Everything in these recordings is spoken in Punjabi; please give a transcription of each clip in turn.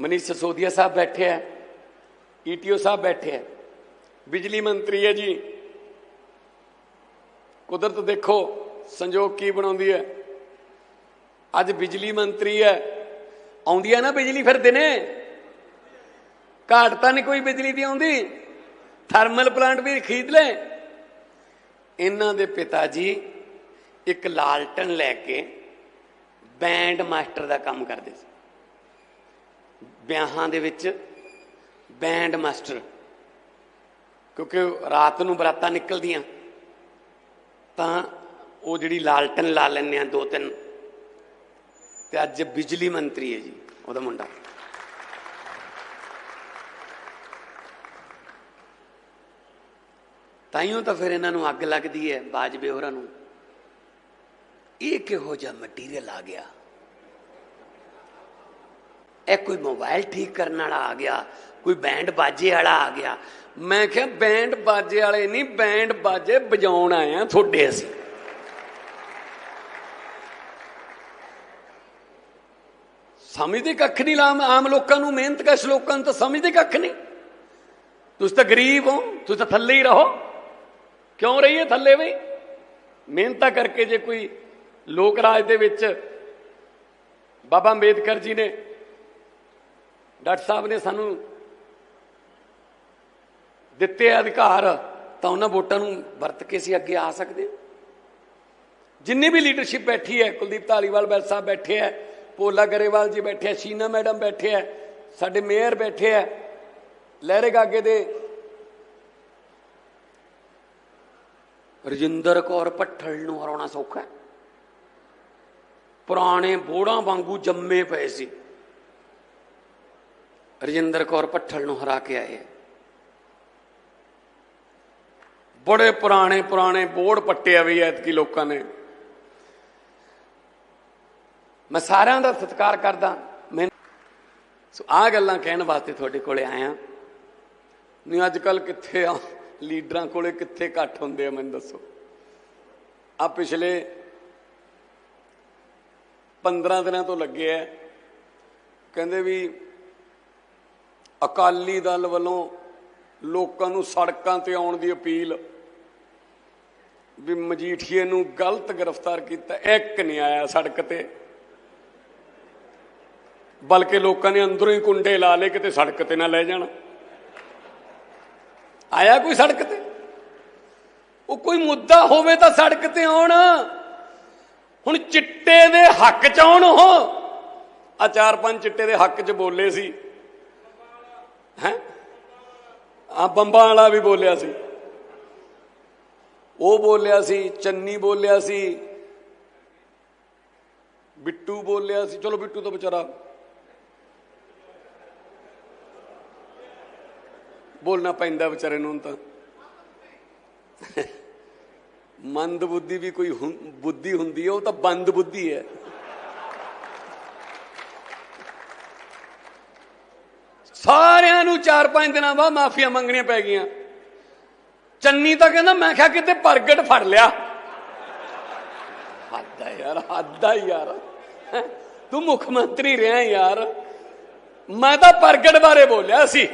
ਮਨੀਸ਼ ਸਸੋਦੀਆ ਸਾਹਿਬ ਬੈਠੇ ਆ ਈਟੀਓ ਸਾਹਿਬ ਬੈਠੇ ਆ। ਬਿਜਲੀ ਮੰਤਰੀ ਹੈ ਜੀ। ਕੁਦਰਤ ਦੇਖੋ, ਸੰਜੋਗ ਕੀ ਬਣਾਉਂਦੀ ਹੈ। ਅੱਜ ਬਿਜਲੀ ਮੰਤਰੀ ਹੈ। ਆਉਂਦੀ ਹੈ ਨਾ ਬਿਜਲੀ ਫਿਰ ਦਿਨੇ? ਘਾਟ ਤਾਂ ਨਹੀਂ ਕੋਈ ਬਿਜਲੀ ਦੀ ਆਉਂਦੀ। ਥਰਮਲ ਪਲਾਂਟ ਵੀ ਖਰੀਦ ਲੈ ਇਹਨਾਂ ਦੇ ਪਿਤਾ ਜੀ ਇੱਕ ਲਾਲਟਨ ਲੈ ਕੇ ਬੈਂਡ ਮਾਸਟਰ ਦਾ ਕੰਮ ਕਰਦੇ ਸੀ। ਵਿਆਹਾਂ ਦੇ ਵਿੱਚ ਬੈਂਡ ਮਾਸਟਰ। ਕਿਉਂਕਿ ਰਾਤ ਨੂੰ ਬਰਾਤਾਂ ਨਿਕਲਦੀਆਂ, ਤਾਂ ਉਹ ਜਿਹੜੀ ਲਾਲਟਨ ਲਾ ਲੈਂਦੇ ਆ ਦੋ ਤਿੰਨ। ਤੇ ਅੱਜ ਬਿਜਲੀ ਮੰਤਰੀ ਹੈ ਜੀ, ਉਹਦਾ ਮੁੰਡਾ। ਤਾਈਓ ਤਾਂ ਫਿਰ ਇਹਨਾਂ ਨੂੰ ਅੱਗ ਲੱਗਦੀ ਹੈ, ਬਾਜਵੇ ਹੋਰਾਂ ਨੂੰ। ਇਹ ਕਿਹੋ ਜਿਹਾ ਮਟੀਰੀਅਲ ਆ ਗਿਆ? ਇਹ ਕੋਈ ਮੋਬਾਈਲ ਠੀਕ ਕਰਨ ਵਾਲਾ ਆ ਗਿਆ, ਕੋਈ ਬੈਂਡ ਬਾਜੇ ਵਾਲਾ ਆ ਗਿਆ। ਮੈਂ ਕਿਹਾ, ਬੈਂਡ ਬਾਜੇ ਵਾਲੇ ਨਹੀਂ, ਬੈਂਡ ਬਾਜੇ ਵਜਾਉਣ ਆਏ ਆ ਤੁਹਾਡੇ ਅਸੀਂ। ਸਮਝਦੇ ਕੱਖ ਨਹੀਂ ਲਾਮ, ਆਮ ਲੋਕਾਂ ਨੂੰ, ਮਿਹਨਤ ਕਸ਼ ਲੋਕਾਂ ਨੂੰ ਤਾਂ ਸਮਝਦੇ ਕੱਖ ਨਹੀਂ। ਤੁਸੀਂ ਤਾਂ ਗਰੀਬ ਹੋ, ਤੁਸੀਂ ਤਾਂ ਥੱਲੇ ਹੀ ਰਹੋ। ਕਿਉਂ ਰਹੀਏ ਥੱਲੇ ਬਈ? ਮਿਹਨਤਾਂ ਕਰਕੇ ਜੇ ਕੋਈ ਲੋਕ ਰਾਜ ਦੇ ਵਿੱਚ ਬਾਬਾ ਅੰਬੇਦਕਰ ਜੀ ਨੇ ਡਾਕਟਰ ਸਾਹਿਬ ਨੇ ਸਾਨੂੰ ਦਿੱਤੇ ਅਧਿਕਾਰ, ਤਾਂ ਉਹਨਾਂ ਵੋਟਾਂ ਨੂੰ ਵਰਤ ਕੇ ਅਸੀਂ ਅੱਗੇ ਆ ਸਕਦੇ ਹਾਂ। ਜਿੰਨੀ ਵੀ ਲੀਡਰਸ਼ਿਪ ਬੈਠੀ ਹੈ, ਕੁਲਦੀਪ ਧਾਲੀਵਾਲ ਬੈਲ ਸਾਹਿਬ ਬੈਠੇ ਹੈ, ਪੋਲਾ ਗਰੇਵਾਲ ਜੀ ਬੈਠੇ ਹੈ, ਸ਼ੀਨਾ ਮੈਡਮ ਬੈਠੇ ਹੈ, ਸਾਡੇ ਮੇਅਰ ਬੈਠੇ ਹੈ, ਲਹਿਰੇ ਗਾਗੇ ਦੇ ਰਜਿੰਦਰ ਕੌਰ ਭੱਠਲ ਨੂੰ ਹਰਾਉਣਾ ਸੌਖਾ ਪੁਰਾਣੇ ਬੋੜਾਂ ਵਾਂਗੂ ਜੰਮੇ ਪਏ ਸੀ ਰਜਿੰਦਰ ਕੌਰ ਭੱਠਲ ਨੂੰ ਹਰਾ ਕੇ ਆਏ। ਬੜੇ ਪੁਰਾਣੇ ਪੁਰਾਣੇ ਬੋੜ ਪੱਟਿਆ ਵੀ ਐਤਕੀ ਲੋਕਾਂ ਨੇ। ਮੈਂ ਸਾਰਿਆਂ ਦਾ ਸਤਿਕਾਰ ਕਰਦਾ। ਮੈਂ ਸੋ ਆ ਗੱਲਾਂ ਕਹਿਣ ਵਾਸਤੇ ਤੁਹਾਡੇ ਕੋਲੇ ਆਇਆ। ਨਹੀਂ ਅੱਜ ਕੱਲ ਕਿੱਥੇ ਆ? ਲੀਡਰਾਂ ਕੋਲੇ ਕਿੱਥੇ ਇਕੱਠ ਹੁੰਦੇ ਆ, ਮੈਨੂੰ ਦੱਸੋ। ਆ ਪਿਛਲੇ 15 ਦਿਨਾਂ ਤੋਂ ਲੱਗੇ ਆ। ਕਹਿੰਦੇ ਵੀ ਅਕਾਲੀ ਦਲ ਵੱਲੋਂ ਲੋਕਾਂ ਨੂੰ ਸੜਕਾਂ ਤੇ ਆਉਣ ਦੀ ਅਪੀਲ ਵੀ ਮਜੀਠੀਏ ਨੂੰ ਗਲਤ ਗ੍ਰਿਫਤਾਰ ਕੀਤਾ। ਇੱਕ ਨਹੀਂ ਆਇਆ ਸੜਕ ਤੇ। ਬਲਕਿ ਲੋਕਾਂ ਨੇ ਅੰਦਰੋਂ ਹੀ ਕੁੰਡੇ ਲਾ ਲਏ ਕਿਤੇ ਸੜਕ ਤੇ ਨਾ ਲੈ ਜਾਣ। ਆਇਆ ਕੋਈ ਸੜਕ ਤੇ? ਉਹ ਕੋਈ ਮੁੱਦਾ ਹੋਵੇ ਤਾਂ ਸੜਕ ਤੇ ਆਉਣ। ਹੁਣ ਚਿੱਟੇ ਦੇ ਹੱਕ ਚ ਆਉਣ ਉਹ। ਆ ਚਾਰ ਪੰਜ ਚਿੱਟੇ ਦੇ ਹੱਕ ਚ ਬੋਲੇ ਸੀ। ਹੈ? ਆ ਬੰਬਾਂ ਵਾਲਾ ਵੀ ਬੋਲਿਆ ਸੀ। ਉਹ ਬੋਲਿਆ ਸੀ, ਚੰਨੀ ਬੋਲਿਆ ਸੀ, ਬਿੱਟੂ ਬੋਲਿਆ ਸੀ। ਚਲੋ ਬਿੱਟੂ ਤਾਂ ਵਿਚਾਰਾ ਬੋਲਣਾ ਪੈਂਦਾ ਵਿਚਾਰੇ ਨੂੰ ਤਾਂ। ਮੰਦ ਬੁੱਧੀ ਵੀ ਕੋਈ ਹੁੰ- ਬੁੱਧੀ ਹੁੰਦੀ ਹੈ, ਉਹ ਤਾਂ ਬੰਦ ਬੁੱਧੀ ਹੈ। ਸਾਰਿਆਂ ਨੂੰ 4-5 ਦਿਨਾਂ ਬਾਅਦ ਮਾਫੀਆਂ ਮੰਗਣੀਆਂ ਪੈ ਗਈਆਂ। ਚੰਨੀ ਤਾਂ ਕਹਿੰਦਾ, ਮੈਂ ਕਿਹਾ ਕਿਤੇ ਪ੍ਰਗਟ ਫੜ ਲਿਆ। ਹੱਦ ਯਾਰ ਹੱਦ ਯਾਰ। ਤੂੰ ਮੁੱਖ ਮੰਤਰੀ ਰਿਹਾ ਯਾਰ। ਮੈਂ ਤਾਂ ਪ੍ਰਗਟ ਬਾਰੇ ਬੋਲਿਆ ਸੀ।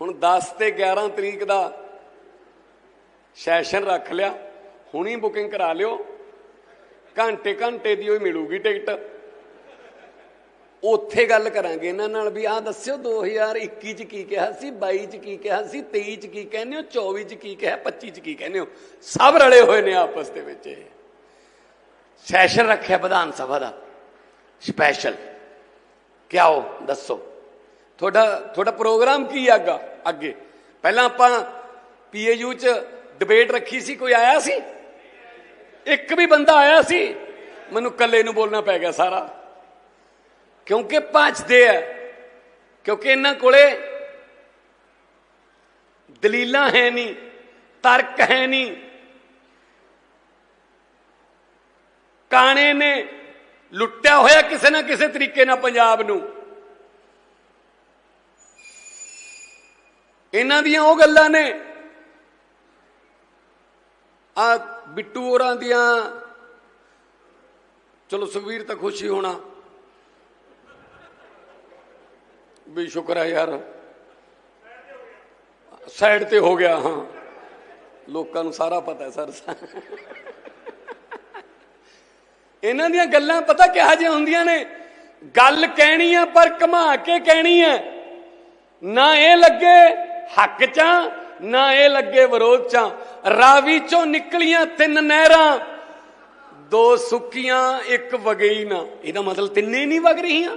ਹੁਣ 10 ਤੇ 11 ਤਰੀਕ ਦਾ ਸੈਸ਼ਨ ਰੱਖ ਲਿਆ। ਹੁਣੀ ਬੁਕਿੰਗ ਕਰਾ ਲਿਓ। ਘੰਟੇ ਘੰਟੇ ਦੀ ਹੋਈ ਮਿਲੂਗੀ ਟਿਕਟ। ਉੱਥੇ ਗੱਲ ਕਰਾਂਗੇ ਇਹਨਾਂ ਨਾਲ ਵੀ। ਆਹ ਦੱਸਿਓ 2021 ਚ ਕੀ ਕਿਹਾ ਸੀ 22 ਚ ਕੀ ਕਿਹਾ ਸੀ 23 ਚ ਕੀ ਕਹਿੰਦੇ ਹੋ 24 ਚ ਕੀ ਕਿਹਾ 25 ਚ ਕੀ ਕਹਿੰਦੇ ਹੋ? ਸਭ ਰਲੇ ਹੋਏ ਨੇ ਆਪਸ ਦੇ ਵਿੱਚ ਸੈਸ਼ਨ ਰੱਖਿਆ ਵਿਧਾਨ ਸਭਾ ਦਾ। ਸਪੈਸ਼ਲ। ਕਿਆਓ, ਦੱਸੋ। ਤੁਹਾਡਾ ਤੁਹਾਡਾ ਪ੍ਰੋਗਰਾਮ ਕੀ ਹੈ ਅੱਗਾ, ਅੱਗੇ? ਪਹਿਲਾਂ ਆਪਾਂ ਪੀਏਯੂ ਚ ਡਿਬੇਟ ਰੱਖੀ ਸੀ, ਕੋਈ ਆਇਆ ਸੀ? ਇੱਕ ਵੀ ਬੰਦਾ ਆਇਆ ਸੀ? ਮੈਨੂੰ ਇਕੱਲੇ ਨੂੰ ਬੋਲਣਾ ਪੈ ਗਿਆ ਸਾਰਾ। ਕਿਉਂਕਿ ਭੱਜਦੇ ਆ, ਕਿਉਂਕਿ ਇਹਨਾਂ ਕੋਲੇ ਦਲੀਲਾਂ ਹੈ ਨਹੀਂ, ਤਰਕ ਹੈ ਨਹੀਂ। ਕਾਣੇ ਨੇ ਲੁੱਟਿਆ ਹੋਇਆ ਕਿਸੇ ਨਾ ਕਿਸੇ ਤਰੀਕੇ ਨਾਲ ਪੰਜਾਬ ਨੂੰ। ਇਹਨਾਂ ਦੀਆਂ ਉਹ ਗੱਲਾਂ ਨੇ, ਆ ਬਿੱਟੂ ਹੋਰਾਂ ਦੀਆਂ, ਚਲੋ ਸੁਖਵੀਰ ਤਾਂ ਖੁਸ਼ੀ ਹੋਣਾ। ਵੀ ਸ਼ੁਕਰ ਹੈ ਯਾਰ। ਸਾਈਡ ਤੇ ਹੋ ਗਿਆ, ਹਾਂ। ਲੋਕਾਂ ਨੂੰ ਸਾਰਾ ਪਤਾ ਹੈ ਸਰ। ਇਹਨਾਂ ਦੀਆਂ ਗੱਲਾਂ ਪਤਾ ਕਿਹਾ ਜਿਹਾ ਹੁੰਦੀਆਂ ਨੇ? ਗੱਲ ਕਹਿਣੀ ਆ, ਪਰ ਘਮਾ ਕੇ ਕਹਿਣੀ ਆ। ਨਾ ਇਹ ਲੱਗੇ ਹੱਕ ਚਾਂ ਨਾ ਇਹ ਲੱਗੇ ਵਿਰੋਧ ਚਾਂ ਰਾਵੀ ਚੋਂ ਨਿਕਲੀਆਂ ਤਿੰਨ ਨਹਿਰਾਂ, ਦੋ ਸੁੱਕੀਆਂ, ਇੱਕ ਵਗਈ ਨਾ। ਇਹਦਾ ਮਤਲਬ ਤਿੰਨੇ ਨਹੀਂ ਵਗ ਰਹੀਆਂ?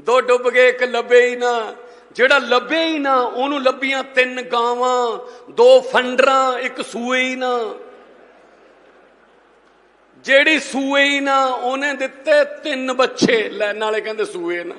ਦੋ ਡੁੱਬ ਗਏ, ਇੱਕ ਲੱਭੇ ਹੀ ਨਾ। ਜਿਹੜਾ ਲੱਭੇ ਹੀ ਨਾ, ਉਹਨੂੰ ਲੱਭੀਆਂ ਤਿੰਨ ਗਾਵਾਂ, ਦੋ ਫੰਡਰਾਂ, ਇੱਕ ਸੂਏ ਹੀ ਨਾ। ਜਿਹੜੀ ਸੂਏ ਹੀ ਨਾ, ਉਹਨੇ ਦਿੱਤੇ ਤਿੰਨ ਬੱਚੇ। ਲੈਣ ਵਾਲੇ ਕਹਿੰਦੇ ਸੂਏ ਨਾ।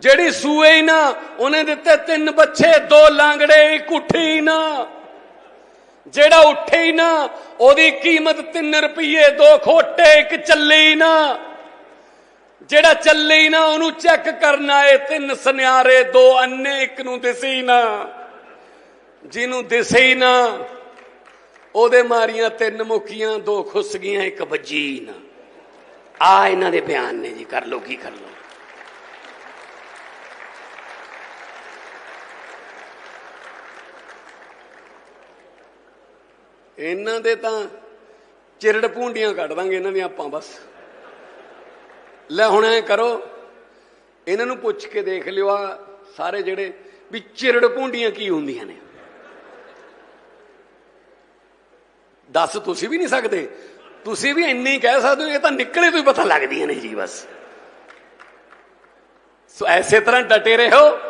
ਜਿਹੜੀ ਸੂਏ ਹੀ ਨਾ, ਉਹਨੇ ਦਿੱਤੇ ਤਿੰਨ ਬੱਚੇ, ਦੋ ਲਾਂਗੜੇ, ਇੱਕ ਉੱਠੀ ਨਾ। ਜਿਹੜਾ ਉੱਠੇ ਹੀ ਨਾ, ਉਹਦੀ ਕੀਮਤ 3 ਰੁਪਏ ਦੋ ਖੋਟੇ, ਇੱਕ ਚੱਲੇ ਹੀ ਨਾ। ਜਿਹੜਾ ਚੱਲੇ ਹੀ ਨਾ, ਉਹਨੂੰ ਚੈੱਕ ਕਰਨ ਆਏ ਤਿੰਨ ਸੁਨਿਆਰੇ, ਦੋ ਅੰਨੇ, ਇੱਕ ਨੂੰ ਦਿਸੇ ਹੀ ਨਾ। ਜਿਹਨੂੰ ਦਿਸੇ ਹੀ ਨਾ, ਉਹਦੇ ਮਾਰੀਆਂ ਤਿੰਨ ਮੁਖੀਆਂ, ਦੋ ਖੁੱਸ ਗਈਆਂ, ਇੱਕ ਵੱਜੀ ਨਾ। ਆ ਇਹਨਾਂ ਦੇ ਬਿਆਨ ਨੇ ਜੀ, ਕਰ ਲੋ ਕੀ ਕਰ ਲੋ ਇਹਨਾਂ ਦੇ ਤਾਂ ਚਿਰੜ ਭੂੰਡੀਆਂ ਕੱਢ ਦਾਂਗੇ ਇਹਨਾਂ ਦੀਆਂ ਆਪਾਂ ਬਸ। ਲੈ ਹੁਣ ਐ ਕਰੋ, ਇਹਨਾਂ ਨੂੰ ਪੁੱਛ ਕੇ ਦੇਖ ਲਿਓ ਆ ਸਾਰੇ ਜਿਹੜੇ ਵੀ ਚਿਰੜ ਭੂੰਡੀਆਂ ਕੀ ਹੁੰਦੀਆਂ ਨੇ। ਦੱਸ ਤੁਸੀਂ ਵੀ ਨਹੀਂ ਸਕਦੇ। ਤੁਸੀਂ ਵੀ ਇੰਨੀ ਕਹਿ ਸਕਦੇ ਹੋ ਇਹ ਤਾਂ ਨਿਕਲੇ ਤੋਂ ਹੀ ਪਤਾ ਲੱਗਦੀਆਂ ਨੇ ਜੀ ਬਸ। ਸੋ ਐਸੇ ਤਰ੍ਹਾਂ ਡਟੇ ਰਹੋ।